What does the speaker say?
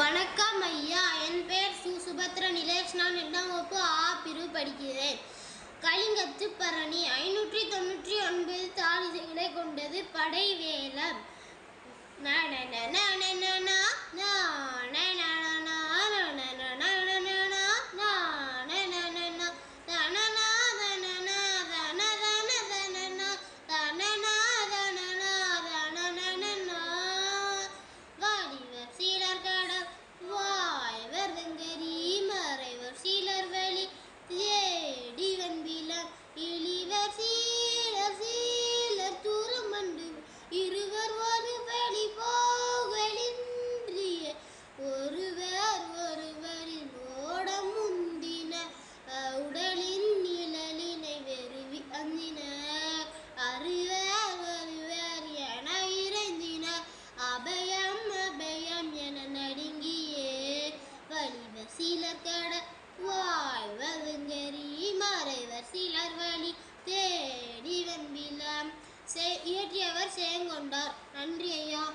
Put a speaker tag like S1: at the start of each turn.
S1: வணக்கம் ஐயா. என் பெயர் சு சுபத்ர நிலேஷ். நான் எட்டாம் வகுப்பு ஆ பிரிவு படிக்கிறேன். கலிங்கத்து பரணி ஐநூற்றி தொண்ணூற்றி ஒன்பது தாளிசைகளை கொண்டது படை வே போகலின்றிய. ஒருவர் ஒருவரின் ஓடம் முந்தின உடலின் நிழலினை வெறுவி அந்தினர் அறுவர் ஒருவர் என இறைந்தினர் அபயம் அபயம் என நடுங்கியே. வலிவர் சிலர் கட வாய்வர் இயற்றியவர் சேங்கொண்டார். நன்றி ஐயா.